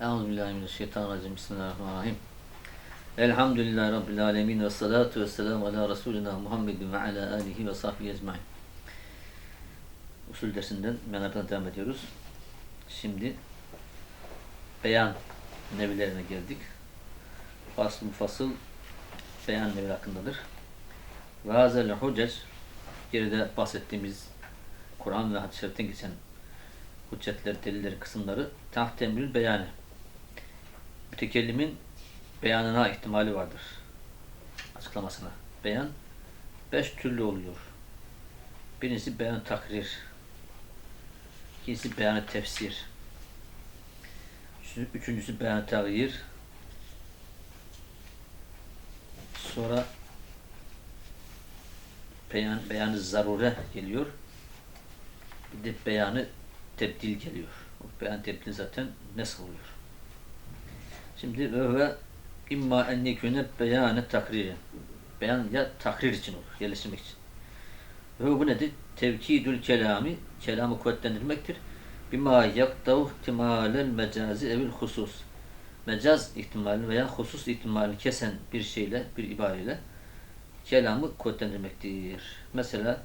Euzubillahimineşşeytanirracim. Bismillahirrahmanirrahim. Elhamdülillahi Rabbil alemin ve salatu ve selamu ala Resulina Muhammedin ve ala alihi ve sahbihi ecmain. Usul dersinden menardan devam ediyoruz. Şimdi beyan nevilerine geldik. Fasıl fasıl beyan nevi hakkındadır. Ve hazel hucec geride bahsettiğimiz Kur'an ve hadis-i geçen hüccetler, deliller kısımları tahtemül beyanı. Mütekellimin beyanına ihtimali vardır. Açıklamasına. Beyan beş türlü oluyor. Birincisi beyan takrir. İkincisi beyan tefsir. Üçüncüsü beyan tağyir. Sonra beyan, beyanı zarure geliyor. Bir de beyanı tebdil geliyor. Beyan tebdil zaten nasıl oluyor? Şimdi ve imma en yekûne beyanı takriri. Beyan ya takrir için olur, yerleştirmek için. Ve bu nedir? Tevkidül kelami, kelamı kuvvetlendirmektir. Bima yaktav ihtimalel mecazi evil husus. Mecaz ihtimali veya husus ihtimali kesen bir şeyle, bir ibareyle kelamı kuvvetlendirmektir. Mesela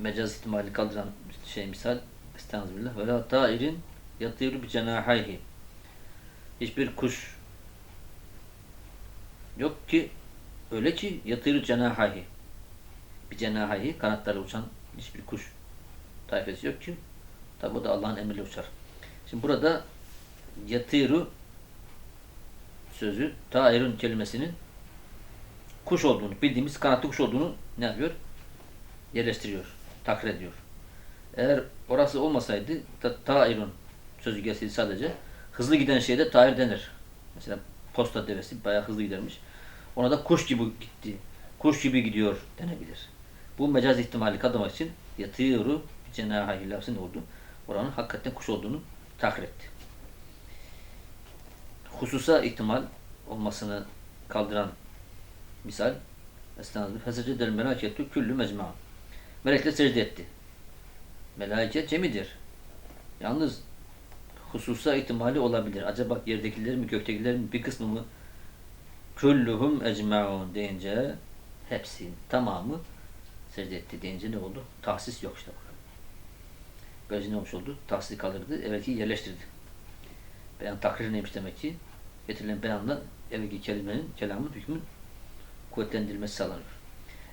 mecaz ihtimali kaldıran şey misal Estağfirullah. Ve la tairin yatiru bi cenahayhi. Hiçbir kuş yok ki öyle ki yatiru cenahayhi. Bir cenahayhi kanatları uçan hiçbir kuş tayfesi yok ki tabi o da Allah'ın emriyle uçar. Şimdi burada yatiru sözü tairun kelimesinin kuş olduğunu, bildiğimiz kanatlı kuş olduğunu ne yapıyor? Yerleştiriyor, takrir ediyor. Eğer orası olmasaydı ta tairun sözü gelseydi sadece hızlı giden şeyde tair denir. Mesela posta devesi bayağı hızlı gidermiş. Ona da kuş gibi gitti. Kuş gibi gidiyor denebilir. Bu mecaz ihtimali kadamak için yatıyuru cenahi lafzı ne oldu? Oranın hakikaten kuş olduğunu takrir etti. Hususa ihtimal olmasını kaldıran misal Estağfirullah. Fesecedel melaketü küllü mecma. Melekler secde etti. Melaike cemidir. Yalnız hususa ihtimali olabilir. Acaba yerdekiler mi göktekilerin bir kısmı mı külluhum ecmaun deyince hepsi tamamı secde etti deyince ne oldu? Tahsis yok işte bak. Böylece ne olmuş oldu? Tahsis kalırdı. Evvelki yerleştirdi. Beyan takrir neymiş demek ki? Getirilen beyanla evvelki kelimenin, kelamın, hükmün kuvvetlendirilmesi sağlanıyor.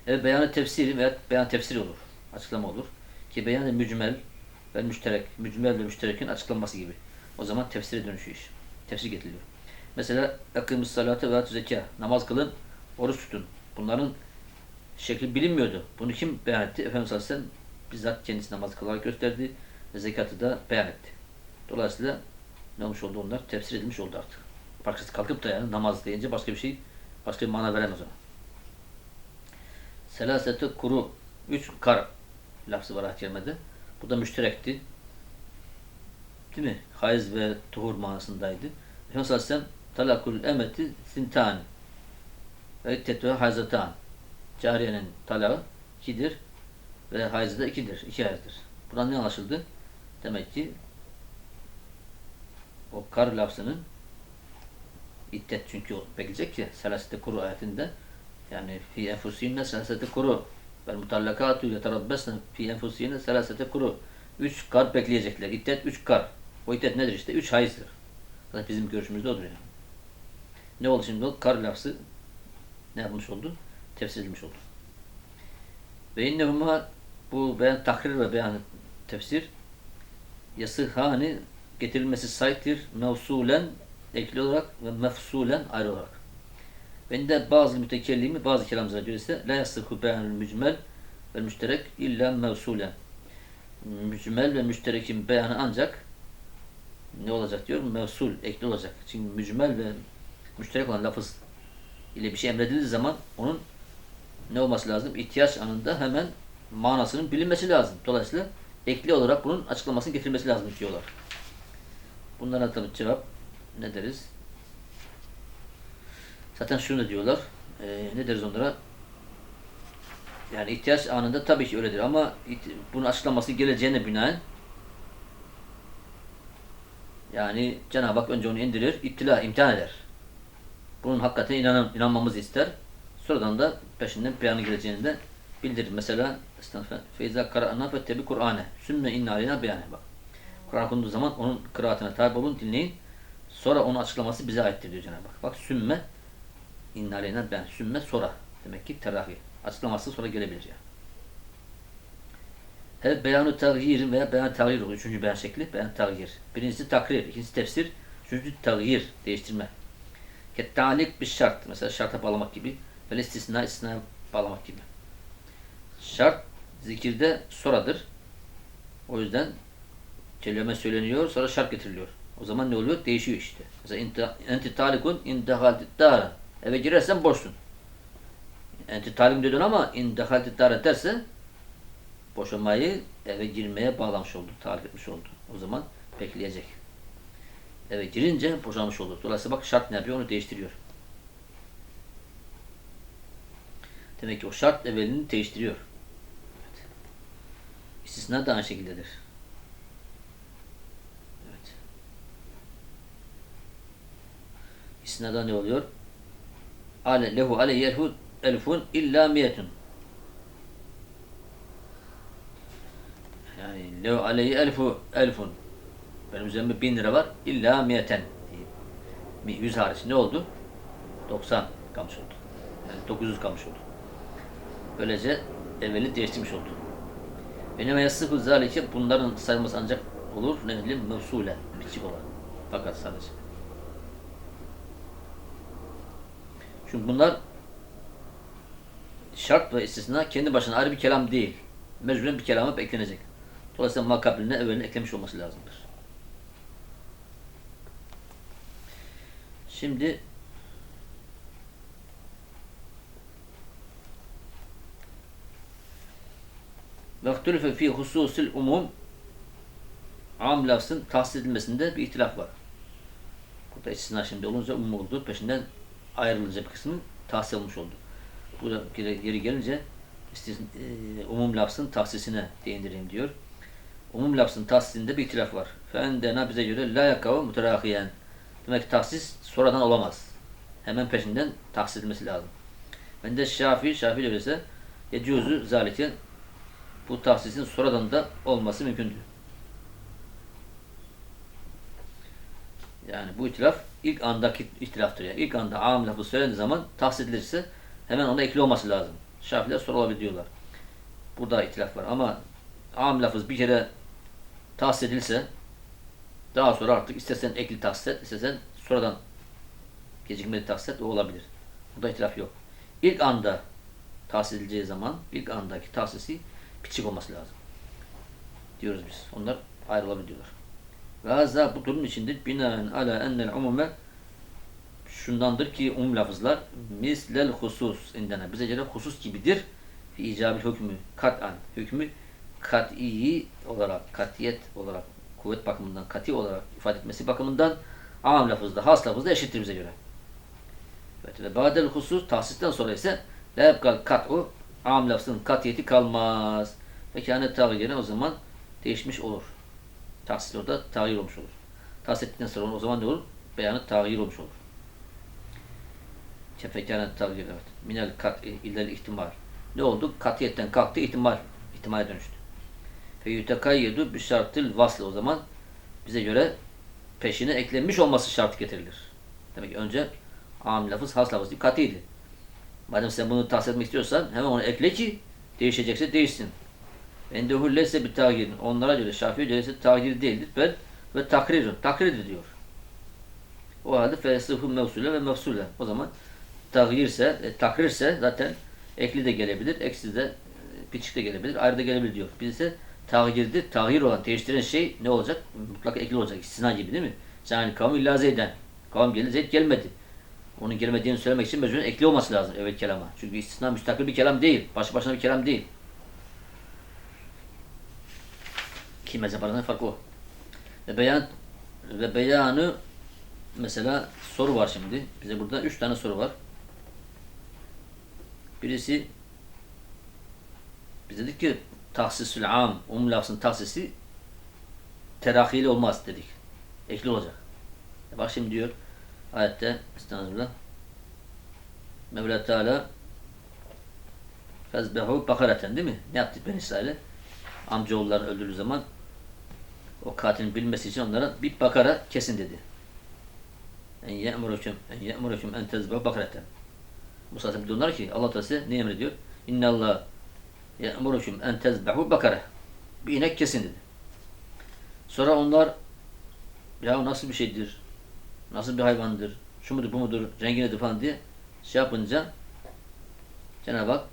Evet beyanı tefsiri veya beyan tefsiri olur. Açıklama olur. Ki beyan mücmel ve müşterek, mücmel ve müşterekin açıklanması gibi. O zaman tefsire dönüşüyor iş. Tefsir getiriliyor. Mesela akımız salate ve zeka. Namaz kılın, oruç tutun. Bunların şekli bilinmiyordu. Bunu kim beyan etti? Efendimiz Aleyhisselam bizzat kendisi namaz kılarak gösterdi ve zekatı da beyan etti. Dolayısıyla ne olmuş oldu onlar? Tefsir edilmiş oldu artık. Başkası kalkıp da yani namaz deyince başka bir şey, başka bir mana veremez ona. Selasete kuru, üç kar lafzı var ayet Bu da müşterekti. Değil mi? Hayız ve tuhur manasındaydı. Efendimiz Aleyhisselam talakul emeti sintan ve tetve hayzatan. Cariyenin talağı ikidir ve hayzı da ikidir. iki hayızdır. Buradan ne anlaşıldı? Demek ki o kar lafzının iddet çünkü bekleyecek ki selasete kuru ayetinde yani fi enfusinne selasete kuru Vel mutallakatu yeterabbesne fi enfusihine selasete kuru. Üç kar bekleyecekler. İddet üç kar. O iddet nedir işte? Üç hayızdır. Zaten bizim görüşümüzde odur yani. Ne oldu şimdi? Kar lafzı ne yapmış oldu? Tefsir edilmiş oldu. Ve innehuma bu beyan tahrir ve beyan tefsir yasıhani getirilmesi sahiptir mevsulen ekli olarak ve mefsulen ayrı olarak. Bende bazı mütekellimi bazı kelamcılar diyor ise la yasıhu beyanul mücmel ve müşterek illa mevsulen. Mücmel ve müşterekin beyanı ancak ne olacak diyor? Mevsul, ekli olacak. Çünkü mücmel ve müşterek olan lafız ile bir şey emredildiği zaman onun ne olması lazım? İhtiyaç anında hemen manasının bilinmesi lazım. Dolayısıyla ekli olarak bunun açıklamasını getirmesi lazım diyorlar. Bunlara tabii cevap ne deriz? Zaten şunu diyorlar. E, ne deriz onlara? Yani ihtiyaç anında tabii ki öyledir ama bunun açıklaması geleceğine binaen Yani Cenab-ı Hak önce onu indirir, ittila, imtihan eder. Bunun hakikaten inan, inanmamızı ister. Sonradan da peşinden beyanı geleceğini de bildirir. Mesela. Feyza kara'na fettebi Kur'ane. Sümme inna aleyna beyane. Bak. Kur'an okunduğu zaman onun kıraatine tabi olun, dinleyin. Sonra onun açıklaması bize aittir diyor Cenab-ı Hak. Bak sümme inna aleyna beyan. Sümme sonra. Demek ki terahi. Açıklaması sonra gelebilir yani. Evet beyanı tağyir veya beyan tağyir oluyor. Üçüncü beyan şekli beyan tağyir. Birincisi takrir, ikincisi tefsir, üçüncüsü tağyir, değiştirme. Kettalik bir şart. Mesela şarta bağlamak gibi. Ve istisna, istisna bağlamak gibi. Şart zikirde sonradır. O yüzden kelime söyleniyor, sonra şart getiriliyor. O zaman ne oluyor? Değişiyor işte. Mesela enti talikun in dehaltit dara. Eve girersen boşsun. Enti talim dedin ama in dehaltit dara derse boşamayı eve girmeye bağlamış oldu, tarif etmiş oldu. O zaman bekleyecek. Eve girince boşanmış olur. Dolayısıyla bak şart ne yapıyor? Onu değiştiriyor. Demek ki o şart evvelini değiştiriyor. Evet. İstisna da aynı şekildedir. Evet. İstisnada ne oluyor? Ale lehu aleyhi elfu elfun illa miyetun. Yani lehu aleyhi elfu elfun. Benim üzerimde bin lira var. İlla miyeten. Yüz hariç ne oldu? 90 kalmış oldu. Yani 900 kalmış oldu. Böylece evveli değiştirmiş oldu. Benim yasıfı zalike bunların sayılması ancak olur ne bileyim mevsule, biçik olarak. Fakat sadece. Çünkü bunlar şart ve istisna kendi başına ayrı bir kelam değil. Mecburen bir kelama eklenecek. Dolayısıyla makabline evvelini eklemiş olması lazımdır. Şimdi Vektülüfe fi hususil umum am lafzın tahsis edilmesinde bir ihtilaf var. Burada istisna şimdi olunca umum oldu. Peşinden ayrılınca bir kısmı tahsis olmuş oldu. Bu geri gelince istisna, e, umum lafzın tahsisine değindireyim diyor. Umum lafzın tahsisinde bir ihtilaf var. Fendena bize göre la yakavu muterahiyen. Demek ki tahsis sonradan olamaz. Hemen peşinden tahsis edilmesi lazım. Ben de Şafii, Şafii öyleyse yecuzu zalike bu tahsisin sonradan da olması mümkündür. Yani bu itilaf ilk andaki ihtilaftır. Yani ilk anda am lafı söylendiği zaman tahsis edilirse hemen ona ekli olması lazım. Şafiler sonra olabilir diyorlar. Burada itilaf var ama am lafız bir kere tahsis edilse daha sonra artık istersen ekli tahsis et, istersen sonradan gecikmeli tahsis et, o olabilir. Burada itilaf yok. İlk anda tahsis edileceği zaman, ilk andaki tahsisi piçik olması lazım. Diyoruz biz. Onlar ayrılabiliyorlar. Ve azza bu durum içindir. Binaen ala ennel umume şundandır ki umum lafızlar mislel husus indene. Bize göre husus gibidir. Fi icabil hükmü kat'an. Hükmü kat'i olarak, katiyet olarak, kuvvet bakımından, kati olarak ifade etmesi bakımından am lafızda, has lafızda eşittir bize göre. Evet, ve badel husus tahsisten sonra ise la yapkal kat'u am lafzının katiyeti kalmaz. Ve kâne tağyirine o zaman değişmiş olur. Tahsis orada tağyir olmuş olur. Tahsis ettikten sonra o zaman ne olur? Beyanı tağyir olmuş olur. Fekâne tağyir evet. Minel kat illel ihtimal. Ne oldu? Katiyetten kalktı ihtimal. ihtimale dönüştü. Fe yutekayyedu bi şartıl vaslı o zaman bize göre peşine eklenmiş olması şart getirilir. Demek ki önce am lafız has lafız değil, katiydi. Madem sen bunu tahsis etmek istiyorsan hemen onu ekle ki değişecekse değişsin. Endehu lesse bir tağir. Onlara göre Şafii göre tağir değildir. Ben ve takrirun. Takrirdir diyor. O halde fesıhı mevsule ve mevsule. O zaman tağirse, e, takrirse zaten ekli de gelebilir, eksi de e, piçik de gelebilir, ayrı da gelebilir diyor. Biz ise tağirdir. Tağir olan, değiştiren şey ne olacak? Mutlak ekli olacak. İstina gibi değil mi? Yani kavmi illa zeyden. Kavim geldi, zeyd gelmedi. Onun gelmediğini söylemek için mecburen ekli olması lazım evet kelama. Çünkü istisna müstakil bir kelam değil. Başı başına bir kelam değil. Ki mezhep arasında fark o. Ve beyan ve beyanı mesela soru var şimdi. Bize burada üç tane soru var. Birisi biz dedik ki tahsisül am, um lafzın tahsisi terakili olmaz dedik. Ehli olacak. E bak şimdi diyor ayette Estağfirullah Mevla Teala Fezbehu bakareten değil mi? Ne yaptı Ben İsrail'e? Amcaoğulları öldürdüğü zaman o katilin bilmesi için onlara bir bakara kesin dedi. En ye'murukum en ye'murukum en tezbehu bakareten. Musa Aleyhisselam diyorlar ki Allah Teala ne emrediyor? İnna Allah ye'murukum en tezbehu bakara. Bir inek kesin dedi. Sonra onlar ya nasıl bir şeydir? Nasıl bir hayvandır? Şu mudur bu mudur? Rengi nedir falan diye şey yapınca Cenab-ı Hak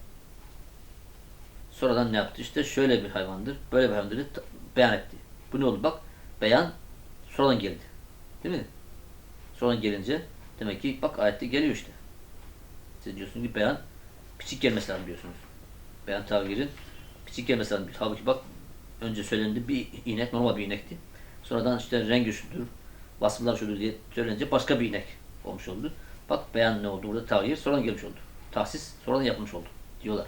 sonradan ne yaptı? İşte şöyle bir hayvandır, böyle bir hayvandır beyan etti. Bu ne oldu bak? Beyan sonradan geldi. Değil mi? Sonradan gelince demek ki bak ayette geliyor işte. Siz diyorsunuz ki beyan piçik gelmesi lazım diyorsunuz. Beyan tabirin piçik gelmesi lazım. Halbuki bak önce söylendi bir inek normal bir inekti. Sonradan işte rengi şudur, vasıflar şudur diye söylenince başka bir inek olmuş oldu. Bak beyan ne oldu burada tağyir sonradan gelmiş oldu. Tahsis sonradan yapılmış oldu diyorlar.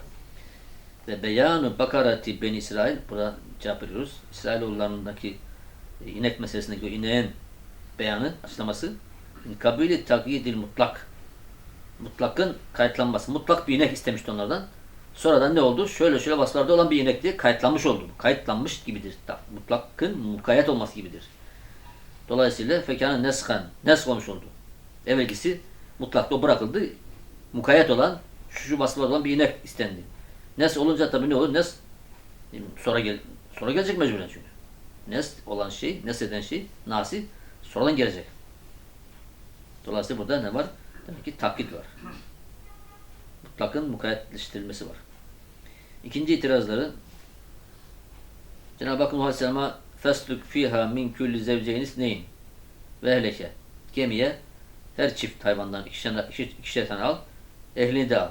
Ve beyanu bakarati ben İsrail burada cevap veriyoruz. İsrailoğullarındaki e, inek meselesindeki o ineğin beyanı, açıklaması kabili takyidil mutlak. Mutlakın kayıtlanması. Mutlak bir inek istemişti onlardan. Sonradan ne oldu? Şöyle şöyle vasıflarda olan bir inekti. Kayıtlanmış oldu. Kayıtlanmış gibidir. Mutlakın mukayyet olması gibidir. Dolayısıyla fekâne neskan. Nesk olmuş oldu. Evvelkisi mutlakta bırakıldı. Mukayyet olan, şu şu vasıflarda olan bir inek istendi. Nes olunca tabii ne olur? Nes sonra gel sonra gelecek mecburen çünkü. Nes olan şey, nes eden şey, nasi sonradan gelecek. Dolayısıyla burada ne var? Demek ki takkit var. Mutlakın mukayyetleştirilmesi var. İkinci itirazları Cenab-ı Hak Nuh Aleyhisselam'a fiha min kulli zevceynis neyin ve ehleke gemiye her çift hayvandan ikişer, ikişer, ikişer tane al ehlini de al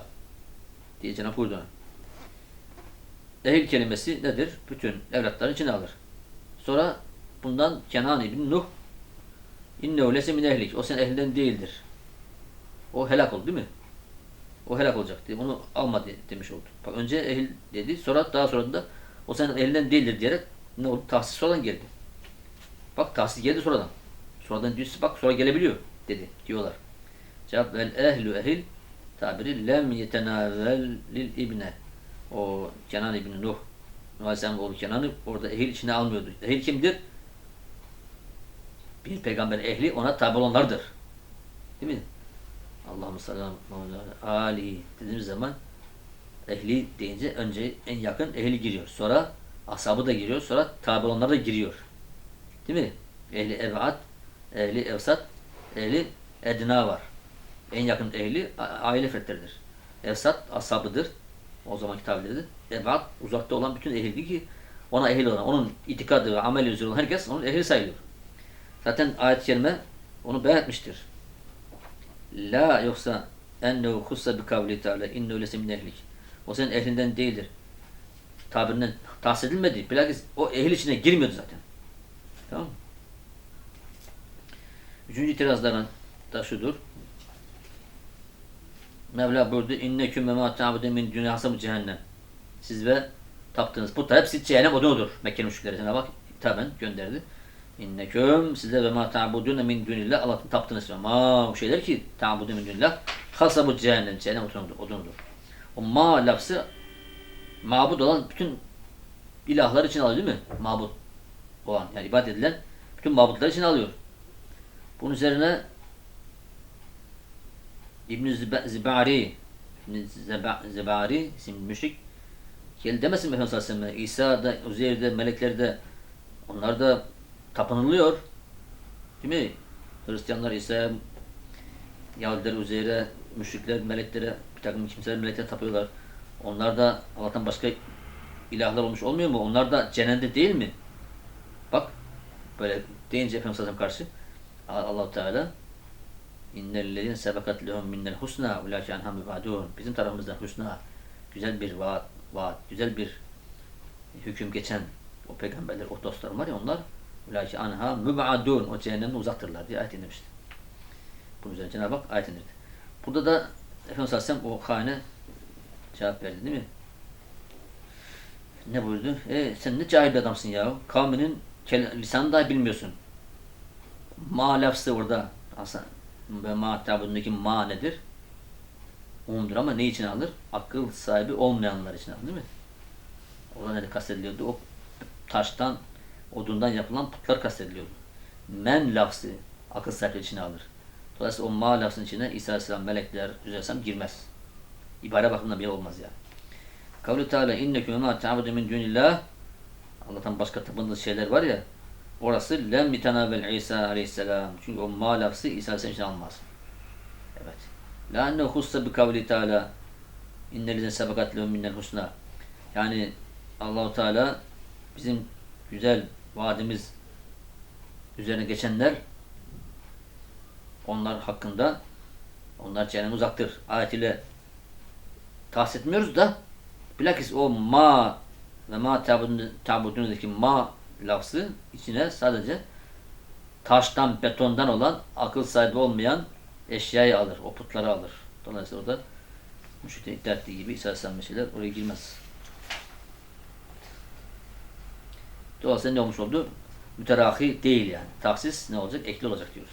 diye Cenab-ı Hak. Ehil kelimesi nedir? Bütün evlatları içine alır. Sonra bundan Kenan ibn Nuh innehu lese min ehlik. O senin ehlinden değildir. O helak oldu değil mi? O helak olacak diye. Bunu alma de- demiş oldu. Bak önce ehil dedi. Sonra daha sonra da o senin elinden değildir diyerek ne oldu? Tahsis sonradan geldi. Bak tahsis geldi sonradan. Sonradan diyorsa bak sonra gelebiliyor dedi diyorlar. Cevap vel ehlu ehil tabiri lem yetenavel lil ibne. O Kenan İbni Nuh Nuh Aleyhisselam'ın oğlu Kenan'ı orada ehil içine almıyordu. Ehil kimdir? Bir peygamber ehli ona tabi olanlardır. Değil mi? Allah'ım sallallahu aleyhi dediğimiz zaman ehli deyince önce en yakın ehli giriyor. Sonra ashabı da giriyor. Sonra tabi olanlar da giriyor. Değil mi? Ehli evat, ehli evsat, ehli edna var. En yakın ehli aile fertleridir. Evsat ashabıdır. O zamanki tabirleri. Ebat uzakta olan bütün ehildi ki ona ehil olan, onun itikadı ve ameli üzere olan herkes onun ehli sayılıyor. Zaten ayet-i kerime onu beyan etmiştir. La yoksa ennehu hussa bi kavli teala innehu lese min ehlik. O senin ehlinden değildir. Tabirinden tahsis edilmedi. Bilakis o ehil içine girmiyordu zaten. Tamam mı? Üçüncü itirazlardan da şudur. Mevla buyurdu. İnneküm ve ma ta'budu min dünya hasabı cehennem. Siz ve taptığınız putlar hepsi cehennem odunudur. Mekke'nin müşrikleri Cenab-ı Hak gönderdi. İnneküm size ve ma ta'budune min dünillah Allah'ın taptığınız şey. Ma bu şeyler ki ta'budu min dünillah hasabı cehennem. Cehennem odunudur. odunudur. O ma lafzı mabud olan bütün ilahlar için alıyor değil mi? Mabud olan yani ibadet edilen bütün mabutlar için alıyor. Bunun üzerine İbn-i Ziba- Zibari İbn-i Ziba- Zibari isimli müşrik geldi demesin mi Efendimiz Aleyhisselam'a İsa'da, Uzeyr'de, meleklerde onlar da tapınılıyor. Değil mi? Hristiyanlar İsa'ya Yahudiler Uzeyr'e, müşrikler meleklere, bir takım kimseler meleklere tapıyorlar. Onlar da Allah'tan başka ilahlar olmuş olmuyor mu? Onlar da cehennemde değil mi? Bak böyle deyince Efendimiz Aleyhisselam karşı Allah Teala İnnellezine sebekat lehum minnel husna ulâke anhâ mübâdûn. Bizim tarafımızdan husna, güzel bir vaat, vaat, güzel bir hüküm geçen o peygamberler, o dostlar var ya onlar ulâke anhâ mübâdûn. O cehennemden uzaktırlar diye ayet indirmişti. Bunun üzerine Cenab-ı Hak ayet indirdi. Burada da Efendimiz Aleyhisselam o hane cevap verdi değil mi? Ne buyurdu? E sen ne cahil bir adamsın ya. Kavminin lisanını dahi bilmiyorsun. ma lafzı orada aslında ve ma tabundaki ma nedir? Umdur ama ne için alır? Akıl sahibi olmayanlar için alır değil mi? Orada ne kastediliyordu? O taştan, odundan yapılan putlar kastediliyordu. Men lafzı akıl sahibi içine alır. Dolayısıyla o ma lafzının içine İsa Aleyhisselam, melekler, Aleyhisselam girmez. İbare bakımından bile olmaz yani. Kavlu Teala inneküm ma ta'budu min dunillah Allah'tan başka tapındığınız şeyler var ya orası lem mitenabel İsa aleyhisselam. Çünkü o ma lafzı İsa aleyhisselam için almaz. Evet. La enne hussa bi kavli Teala innelizine sebekat lehum minnel husna. Yani Allahu Teala bizim güzel vaadimiz üzerine geçenler onlar hakkında onlar cehennem uzaktır. Ayet ile tahsis etmiyoruz da bilakis o ma ve ma tabudunudaki ma lafzı içine sadece taştan, betondan olan akıl sahibi olmayan eşyayı alır. O putları alır. Dolayısıyla orada müşriklerin iddia ettiği gibi İsa Aleyhisselam şeyler oraya girmez. Dolayısıyla ne olmuş oldu? Müterahi değil yani. Taksis ne olacak? Ekli olacak diyoruz.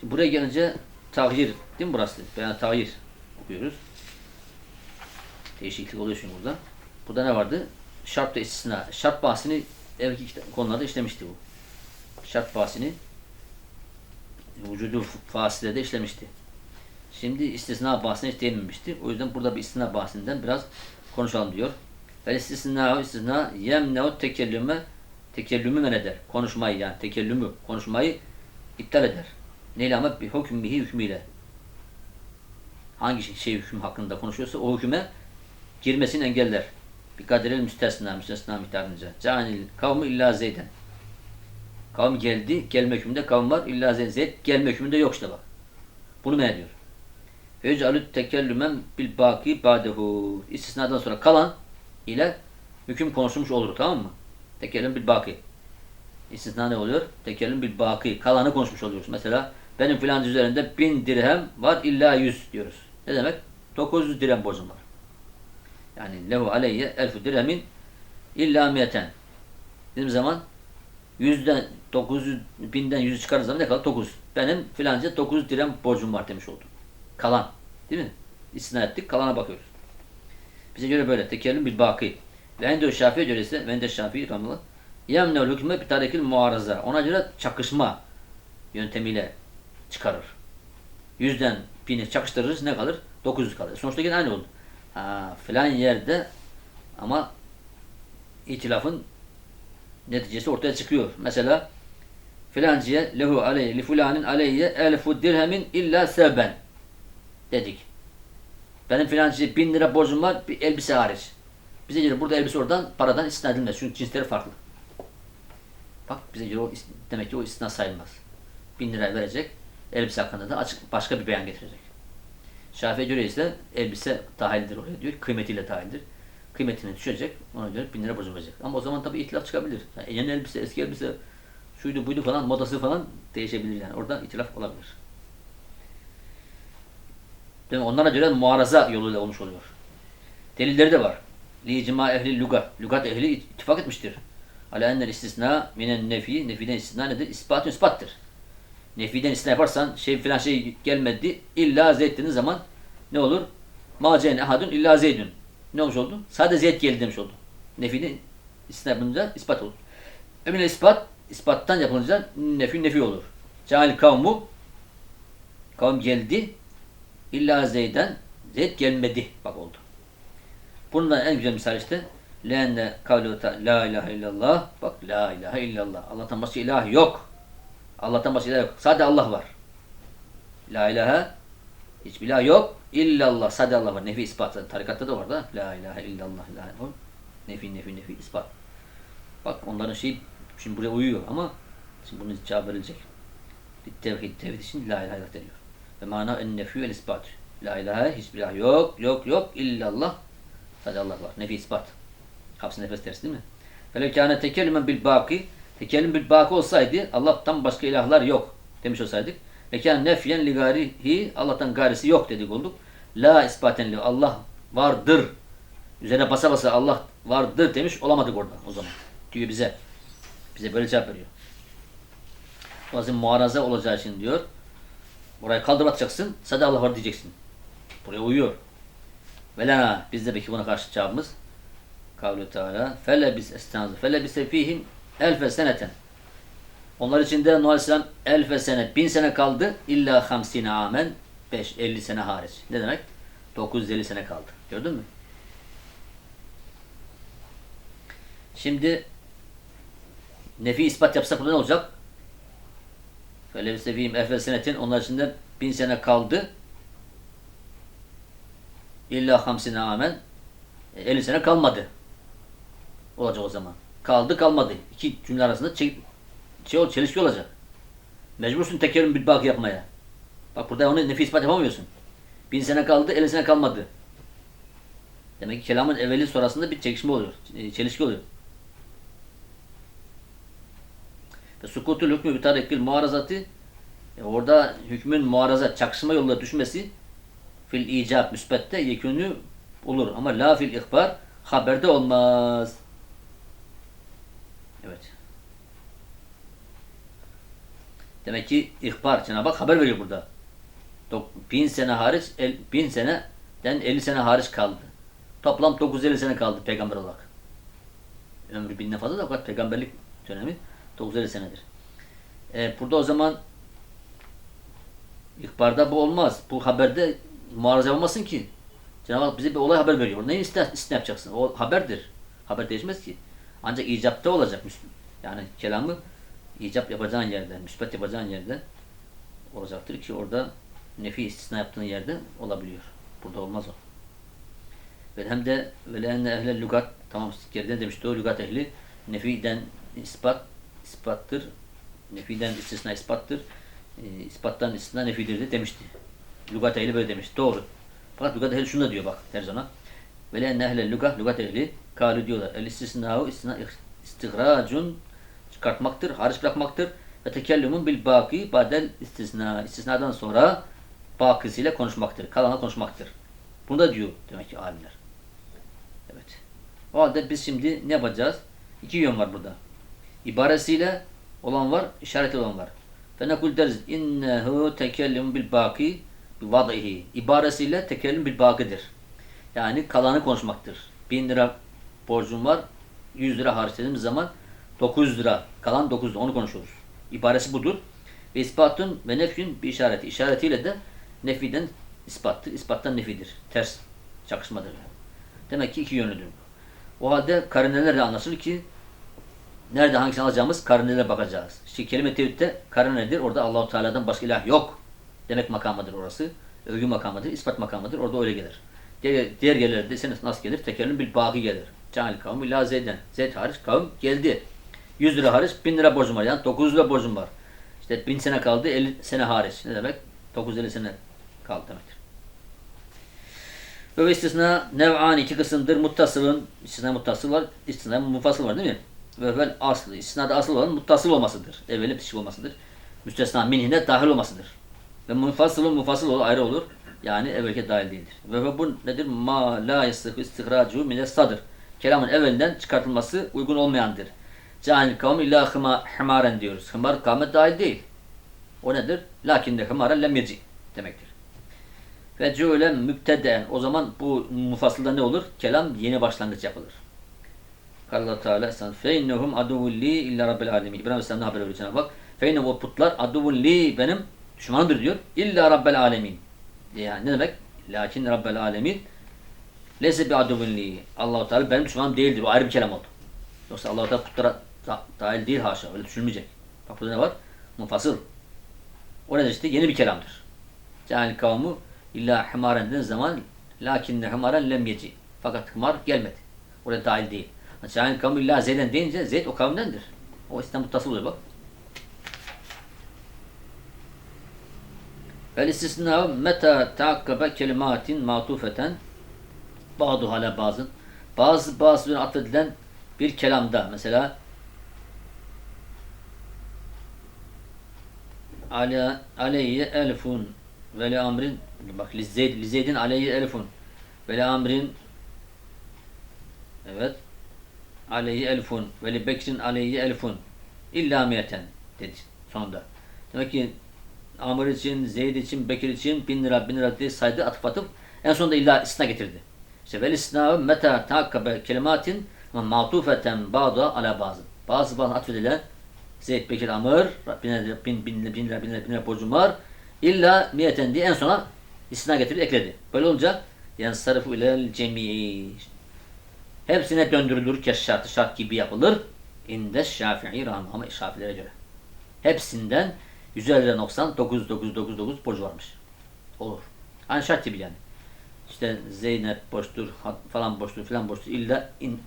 Şimdi buraya gelince tahir değil mi burası? Beyan tahir okuyoruz. Değişiklik oluyor şimdi burada. Burada ne vardı? Şart ve istisna. Şart bahsini evvelki konularda işlemişti bu. Şart bahsini vücudu fasilede işlemişti. Şimdi istisna bahsine hiç değinmemişti. O yüzden burada bir istisna bahsinden biraz konuşalım diyor. Ve istisna istisna yemne'u tekellüme tekellümü men eder. Konuşmayı yani tekellümü konuşmayı iptal eder. Neyle ama bir hüküm bihi hükmüyle. Hangi şey, şey hüküm hakkında konuşuyorsa o hüküme girmesini engeller. Bir kaderel müstesna, müstesna miktarınca. Canil kavmi illa zeyden. Kavm geldi, gelme hükmünde kavm var. illa zeyd, gelme hükmünde yok işte bak. Bunu men ediyor. Feyecalü tekellümen bil baki badehu. İstisnadan sonra kalan ile hüküm konuşulmuş olur tamam mı? Tekellüm bil baki. İstisna ne oluyor? Tekellüm bil baki. Kalanı konuşmuş oluyoruz. Mesela benim filan üzerinde bin dirhem var illa yüz diyoruz. Ne demek? 900 dirhem borcum var. Yani lehu aleyye elfu dirhemin illa miyeten. Dediğim zaman yüzden 900 binden yüzü çıkarır zaman ne kadar? 900. Benim filanca 900 dirhem borcum var demiş oldum. Kalan. Değil mi? İstina ettik. Kalana bakıyoruz. Bize göre böyle. Tekellüm bil baki. Ve ende şafiye göre ise ve ende şafiye rahmetullah yemne hükme bir tarekil muarıza. Ona göre çakışma yöntemiyle çıkarır. Yüzden bini çakıştırırız ne kalır? 900 kalır. Sonuçta yine aynı oldu. Ha, filan yerde ama itilafın neticesi ortaya çıkıyor. Mesela filancıya lehu aleyhi li fulanin aleyye elfu dirhemin illa sebben dedik. Benim filancıya bin lira borcum var bir elbise hariç. Bize göre burada elbise oradan paradan istisna edilmez. Çünkü cinsleri farklı. Bak bize göre o demek ki o istisna sayılmaz. Bin lira verecek. Elbise hakkında da açık başka bir beyan getirecek. Şafii'ye göre ise elbise dahildir oraya diyor. Kıymetiyle dahildir. Kıymetini düşecek. Ona göre bin lira borcu verecek. Ama o zaman tabii itilaf çıkabilir. Yani yeni elbise, eski elbise, şuydu buydu falan, modası falan değişebilir yani. Orada itilaf olabilir. Değil mi? Onlara göre muaraza yoluyla olmuş oluyor. Delilleri de var. Licma ehli lugat. Lugat ehli ittifak etmiştir. Ala ennel istisna minen nefi. Nefiden istisna nedir? İspatın ispattır. Nefiden istisna yaparsan şey filan şey gelmedi. illa dediğin zaman ne olur? Ma cehne ahadun illa zeydün. Ne olmuş oldu? Sadece zeyd geldi demiş oldu. Nefiden istisna yapınca ispat olur. Emin ispat, ispattan yapılınca nefi nefi olur. Cahil kavmu kavm geldi. İlla zeyden zeyd gelmedi. Bak oldu. Bundan en güzel misal işte Lenne kavlu la ilahe illallah. Bak la ilahe illallah. Allah'tan başka ilah yok. Allah'tan başka ilah yok. Sadece Allah var. La ilahe hiçbir ilah yok. İllallah. Sadece Allah var. Nefi ispatı. Tarikatta da var da. La ilahe illallah. La ilahe. Nefi nefi nefi ispat. Bak onların şeyi şimdi buraya uyuyor ama şimdi bunun cevap verilecek. Tevhid, tevhid için la ilahe illallah deniyor. Ve mana en nefü el ispat. La ilahe hiçbir ilah yok, yok, yok illallah. Sadece Allah var. Nefi ispat. Hapsi nefes tersi değil mi? Velev kâne tekellümen bil baki. Tekellüm bil baki olsaydı Allah'tan başka ilahlar yok demiş olsaydık. Ve kâne nefyen li garihi Allah'tan garisi yok dedik olduk. La ispaten li Allah vardır. Üzerine basa basa Allah vardır demiş olamadık orada o zaman. Diyor bize. Bize böyle cevap veriyor. Bazı muaraza olacağı için diyor. Burayı kaldırıp atacaksın. Sadece Allah var diyeceksin. Buraya uyuyor. Ve lena biz de peki buna karşı cevabımız kavlu teala fele biz estanzı fele biz fihim elfe seneten onlar içinde Nuh Aleyhisselam elfe sene bin sene kaldı illa hamsine amen 5 50 sene hariç. Ne demek? 950 sene kaldı. Gördün mü? Şimdi nefi ispat yapsak burada ne olacak? Fele biz fihim elfe senetin onlar içinde bin sene kaldı İlla hamsine amen. E, 50 sene kalmadı. Olacak o zaman. Kaldı kalmadı. İki cümle arasında çek, şey, ol- çelişki olacak. Mecbursun tekerrüm bir bak yapmaya. Bak burada onu nefi ispat yapamıyorsun. Bin sene kaldı, 50 sene kalmadı. Demek ki kelamın evveli sonrasında bir çekişme oluyor. e, Çelişki oluyor. Ve sukutul hükmü bir tarikil muarazatı e, orada hükmün muaraza, çakışma yoluna düşmesi fil icab müsbette yekünü olur ama la fil ihbar haberde olmaz. Evet. Demek ki ihbar Cenab-ı Hak haber veriyor burada. Bin sene hariç, el, bin seneden 50 sene hariç kaldı. Toplam 950 sene kaldı peygamber olarak. Ömrü binden fazla da fakat peygamberlik dönemi 950 senedir. E, burada o zaman ihbarda bu olmaz. Bu haberde muaraza olmasın ki. Cenab-ı Hak bize bir olay haber veriyor. Neyi ister, ister yapacaksın? O haberdir. Haber değişmez ki. Ancak icapta olacak. müs- Yani kelamı icap yapacağın yerde, müsbet yapacağın yerde olacaktır ki orada nefi istisna yaptığın yerde olabiliyor. Burada olmaz o. Ve hem de ve enne ehle lügat tamam geriden demişti o lügat ehli nefiden ispat ispattır. Nefiden istisna ispattır. E, ispattan istisna nefidir de demişti. Lügat ehli böyle demiş. Doğru. Fakat lügat ehli şunu da diyor bak her zaman. Ve enne ehle lügat lügat ehli kalu diyorlar. El istisna'u istisna istihracun çıkartmaktır, hariç bırakmaktır. Ve tekellümun bil baki badel istisna. İstisnadan sonra bakisiyle konuşmaktır. Kalanla konuşmaktır. Bunu da diyor demek ki alimler. Evet. O halde biz şimdi ne yapacağız? İki yön var burada. İbaresiyle olan var, işareti olan var. Fenekul deriz innehu tekellüm bil baki vad'ihi. İbaresiyle tekellüm bil bakidir. Yani kalanı konuşmaktır. Bin lira borcum var. 100 lira hariç dediğimiz zaman 900 lira. Kalan 900 lira. Onu konuşuyoruz. İbaresi budur. Ve ispatın ve nefyün bir işareti. İşaretiyle de nefiden ispattır. ispattan nefidir. Ters çakışmadır. Demek ki iki yönlüdür. O halde karinelerle anlaşılır ki nerede hangisini alacağımız karinelere bakacağız. İşte kelime tevhidde karine nedir? Orada Allahu Teala'dan başka ilah yok. Demek makamıdır orası. Övgü makamıdır, ispat makamıdır. Orada öyle gelir. Diğer, diğer yerlerde ise nasıl gelir? Tekerrüm bil baki gelir. Cahil kavmi illa zeyden. Zeyd hariç kavim geldi. 100 lira hariç 1000 lira borcum var. Yani 900 lira borcum var. İşte 1000 sene kaldı 50 sene hariç. Ne demek? 950 sene kaldı demektir. Ve istisna nev'an iki kısımdır. Muttasılın, istisna muttasıl var, istisna mufasıl var değil mi? Ve vel aslı, istisnada asıl olan muttasıl olmasıdır. Evveli bitişik olmasıdır. Müstesna minhine dahil olmasıdır. Ve mufasılın mufasıl olur, ayrı olur. Yani evvelke dahil değildir. Ve, bu nedir? Ma la yasıhı istihracu mine. Kelamın evvelinden çıkartılması uygun olmayandır. Cahil kavmi illa hıma, hımaren diyoruz. Hımar kavme dahil değil. O nedir? Lakin de hımaren lem demektir. Ve cü'len mübteden. O zaman bu mufassılda ne olur? Kelam yeni başlangıç yapılır. Allah Teala Esselam. Fe innehum aduvun li illa rabbil alemin. İbrahim Aleyhisselam'da haber veriyor Cenab-ı Hak. Fe inne o putlar aduvun li benim düşmanımdır diyor. İlla rabbel alemin. Yani ne demek? Lakin rabbel alemin lese bi aduvun li. Allah Teala benim düşmanım değildir. Bu ayrı bir kelam oldu. Yoksa Allah Teala putlara da- dahil değil haşa. Öyle düşünmeyecek. Bak burada ne var? Mufasıl. O nedir işte? Yeni bir kelamdır. Cahil kavmu illa dediğiniz zaman lakinne hımaren lem yeci. Fakat hımar gelmedi. Oraya dahil değil. Cahil kavmu illa zeyden deyince zeyd o kavimdendir. O İslam muttasıl oluyor bak. Vel istisna meta taakkabe kelimatin matufeten. Bazı hala bazı bazı bazı atfedilen bir kelamda mesela ala aleyye elfun ve li amrin. Bak li zeyd li zeydin aleyye elfun ve li amrin. Evet aleyhi elfun ve li bekrin aleyhi elfun illa miyeten dedi sonunda. Demek ki Amr için, Zeyd için, Bekir için bin lira, bin lira diye saydı atıp atıp en sonunda illa istisna getirdi. İşte vel istisna meta takkabe kelimatin ama matufeten ba'da ala bazı. Bazı bazı atfedilen Zeyd, Bekir, Amr bin, lira, bin, bin, bin lira, bin lira, bin lira borcum var. İlla miyeten diye en sona istisna getirdi, ekledi. Böyle olunca yani sarıfı ile cemi hepsine döndürülür kes şartı şart gibi yapılır. İnde Şafii rahmet ama Şafilere göre. Hepsinden 150 lira noksan 9999 borcu varmış. Olur. Aynı şart gibi yani. İşte Zeynep boştur, falan boştur, filan boştur. İlla in,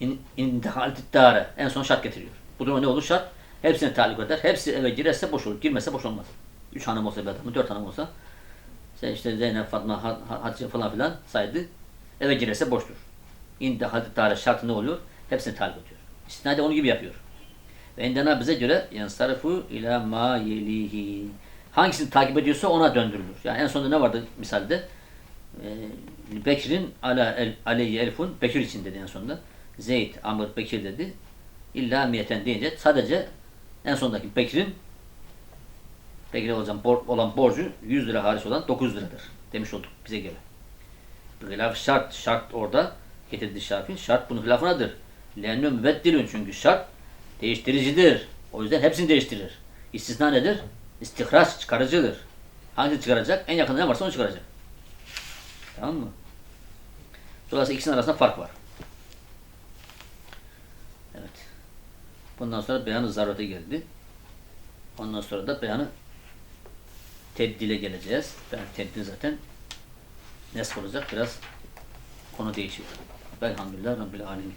in, intihal ittare. En son şart getiriyor. Bu durumda ne olur şart? Hepsine talik eder. Hepsi eve girerse boş olur. Girmezse boş olmaz. Üç hanım olsa bir adamı, dört hanım olsa sen işte Zeynep, Fatma, Ha- Ha- Hatice falan filan saydı. Eve girerse boştur. İntihal ittare şartı ne oluyor? Hepsine talik ediyor. İstinad de onun gibi yapıyor. Ve indena bize göre yansarfu ila ma yelihi. Hangisini takip ediyorsa ona döndürülür. Yani en sonunda ne vardı misalde? Ee, Bekir'in ala el, aleyhi elfun Bekir için dedi en sonunda. Zeyd, Amr, Bekir dedi. İlla miyeten deyince sadece en sondaki Bekir'in Bekir'e olan, bor, olan borcu 100 lira hariç olan 9 liradır. Demiş olduk bize göre. Hilaf şart. Şart orada getirdi Şafii. Şart bunun hilafınadır. Lennü mübeddilün çünkü şart değiştiricidir. O yüzden hepsini değiştirir. İstisna nedir? İstihraç çıkarıcıdır. Hangisini çıkaracak? En yakında ne varsa onu çıkaracak. Tamam mı? Dolayısıyla ikisinin arasında fark var. Evet. Bundan sonra beyanı zarurete geldi. Ondan sonra da beyanı tebdile geleceğiz. Ben tebdil zaten nesk olacak. Biraz konu değişiyor. Velhamdülillah Rabbil Alemin.